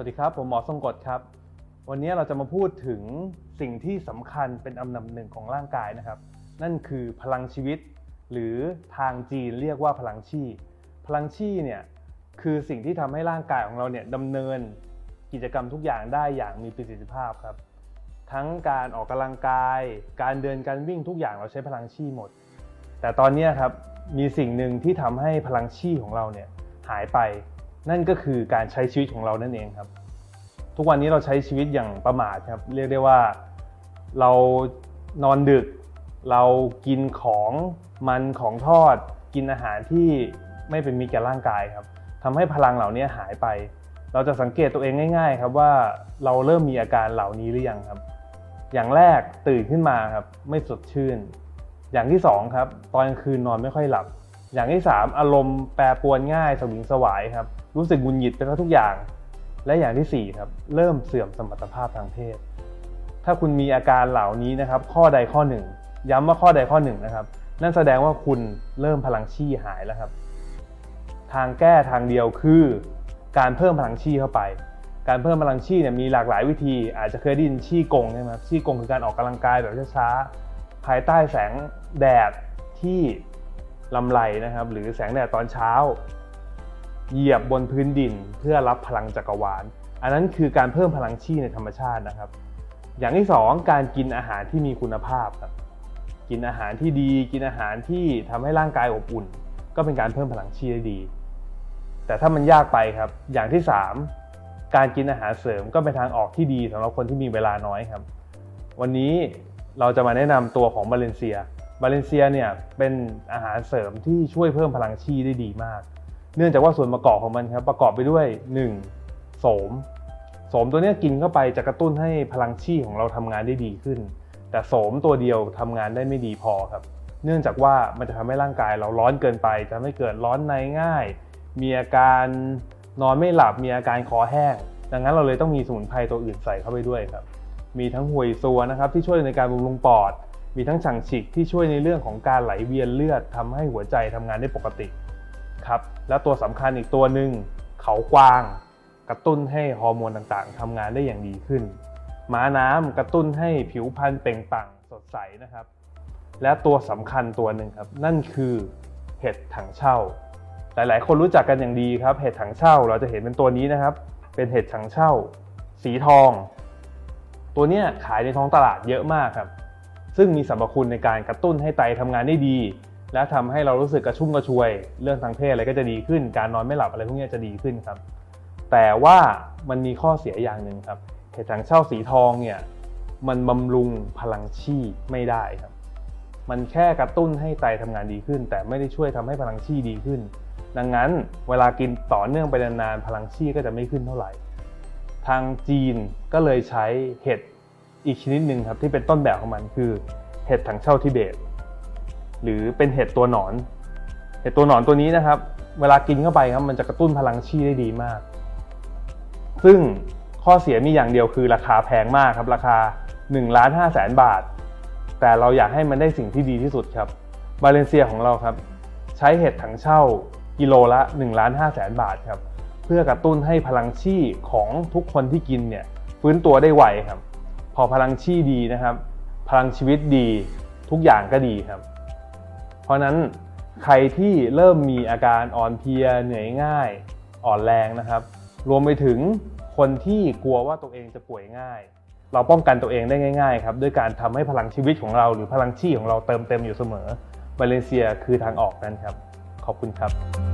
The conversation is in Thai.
วัสดีครับ ผมหมอทรงกฎครับ วันนี้เราจะมาพูดถึงสิ่งที่สำคัญเป็นอันดับหนึ่งของร่างกายนะครับ นั่นคือพลังชีวิต หรือทางจีนเรียกว่าพลังชีพลังชีเนี่ยคือสิ่งที่ทำให้ร่างกายของเราเนี่ยดำเนินกิจกรรมทุกอย่างได้อย่างมีประสิทธิภาพครับ ทั้งการออกกำลังกาย การเดินการวิ่งทุกอย่างเราใช้พลังชีหมด แต่ตอนนี้ครับมีสิ่งหนึ่งที่ทำให้พลังชีของเราเนี่ยหายไป นั่นก็คือการใช้ชีวิตของเรานั่นเองครับ ทุกวันนี้เราใช้ชีวิตอย่างประมาทครับ เรียกได้ว่าเรานอนดึก เรากินของมันของทอด กินอาหารที่ไม่เป็นมิตรแก่ร่างกายครับทำให้พลังเหล่านี้หายไป เราจะสังเกตตัวเองง่าย ๆ ครับว่าเราเริ่มมีอาการเหล่านี้หรือยังครับ อย่างแรกตื่นขึ้นมาครับไม่สดชื่น อย่างที่สองครับตอนกลางคืนนอนไม่ค่อยหลับ อย่างที่สามอารมณ์แปรปรวนง่ายสวิงสวายครับ รู้สึกงุนหงิดไปทั้งทุกอย่าง และอย่างที่สี่ครับ เริ่มเสื่อมสมรรถภาพทางเพศ ถ้าคุณมีอาการเหล่านี้นะครับ ข้อใดข้อหนึ่ง ย้ำว่าข้อใดข้อหนึ่งนะครับ นั่นแสดงว่าคุณเริ่มพลังชี่หายแล้วครับ ทางแก้ทางเดียวคือ การเพิ่มพลังชี่เข้าไป การเพิ่มพลังชี่เนี่ยมีหลากหลายวิธี อาจจะเคยได้ยินชี่กงใช่ไหมครับชี่กงคือการออกกำลังกายแบบช้าๆภายใต้แสงแดดที่ ลำไรนะครับ หรือแสงแดดตอนเช้า เหยียบบนพื้นดินเพื่อรับพลังจักรวาล อันนั้นคือการเพิ่มพลังชีในธรรมชาตินะครับ อย่างที่ 2 การกินอาหารที่มีคุณภาพครับกินอาหารที่ดี กินอาหารที่ทำให้ร่างกายอบอุ่น ก็เป็นการเพิ่มพลังชีได้ดี แต่ถ้ามันยากไปครับ อย่างที่ 3 การกินอาหารเสริมก็เป็นทางออกที่ดีสำหรับคนที่มีเวลาน้อยครับ วันนี้เราจะมาแนะนำตัวของบาเลนเซีย บาเลนเซียเนี่ยเป็นอาหารเสริมที่ช่วยเพิ่มพลังชีได้ดีมาก เนื่องจากว่าส่วนประกอบของมันครับประกอบไปด้วย 1. โสม โสมตัวนี้กินเข้าไปจะกระตุ้นให้พลังชีของเราทำงานได้ดีขึ้น แต่โสมตัวเดียวทำงานได้ไม่ดีพอครับ เนื่องจากว่ามันจะทำให้ร่างกายเราร้อนเกินไปจะทำให้เกิดร้อนในง่าย มีอาการนอนไม่หลับมีอาการคอแห้ง ดังนั้นเราเลยต้องมีสมุนไพรตัวอื่นใส่เข้าไปด้วยครับ มีทั้งหวยซัวนะครับที่ช่วยในการบำรุงปอด มีทั้งฉังฉิกที่ช่วยในเรื่องของการไหลเวียนเลือดทำให้หัวใจทำงานได้ปกติครับและตัวสำคัญอีกตัวหนึ่งเขากวางกระตุ้นให้ฮอร์โมนต่างๆทำงานได้อย่างดีขึ้น ม้าน้ำกระตุ้นให้ผิวพรรณเปล่งปลั่งสดใสนะครับ และตัวสำคัญตัวหนึ่งครับ นั่นคือเห็ดถังเช่า หลายๆ คนรู้จักกันอย่างดีครับ เห็ดถังเช่าเราจะเห็นเป็นตัวนี้นะครับ เป็นเห็ดถังเช่า สีทอง ตัวนี้ขายในท้องตลาดเยอะมากครับ ซึ่งมีสรรพคุณในการกระตุ้นให้ไตทำงานได้ดี และทำให้เรารู้สึกกระชุ่มกระชวย เรื่องทางเพศอะไรก็จะดีขึ้น การนอนไม่หลับอะไรพวกนี้จะดีขึ้นครับ แต่ว่ามันมีข้อเสียอย่างหนึ่งครับเห็ดถังเช่าสีทองเนี่ยมันบำรุงพลังชีไม่ได้ครับ มันแค่กระตุ้นให้ไตทำงานดีขึ้น แต่ไม่ได้ช่วยทำให้พลังชีดีขึ้น ดังนั้นเวลากินต่อเนื่องไปนานๆพลังชีก็จะไม่ขึ้นเท่าไหร่ ทางจีนก็เลยใช้เห็ด อีกชนิดหนึ่งครับที่เป็นต้นแบบของมันคือเห็ดถังเช่าทิเบต หรือเป็นเห็ดตัวหนอน เห็ดตัวหนอนตัวนี้นะครับ เวลากินเข้าไปครับมันจะกระตุ้นพลังชีได้ดีมาก ซึ่งข้อเสียมีอย่างเดียวคือราคาแพงมากครับ ราคา1ล้าน5แสนบาท แต่เราอยากให้มันได้สิ่งที่ดีที่สุดครับบาเลนเซียของเราครับ ใช้เห็ดถังเช่ากิโลละ1ล้าน5แสนบาทครับ เพื่อกระตุ้นให้พลังชีของทุกคนที่กินเนี่ยฟื้นตัวได้ไวครับ อพลังชีดีนะครับ พลังชีวิตดีทุกอย่างก็ดีครับ เพราะนั้นใครที่เริ่มมีอาการอ่อนเพลียเหนื่อยง่าย อ่อนแรงนะครับ รวมไปถึงคนที่กลัวว่าตัวเองจะป่วยง่าย เราป้องกันตัวเองได้ง่ายๆครับด้วยการทำให้พลังชีวิตของเราหรือพลังชีของเราเติมเต็มอยู่เสมอบาเลนเซียคือทางออกนั้นครับ ขอบคุณครับ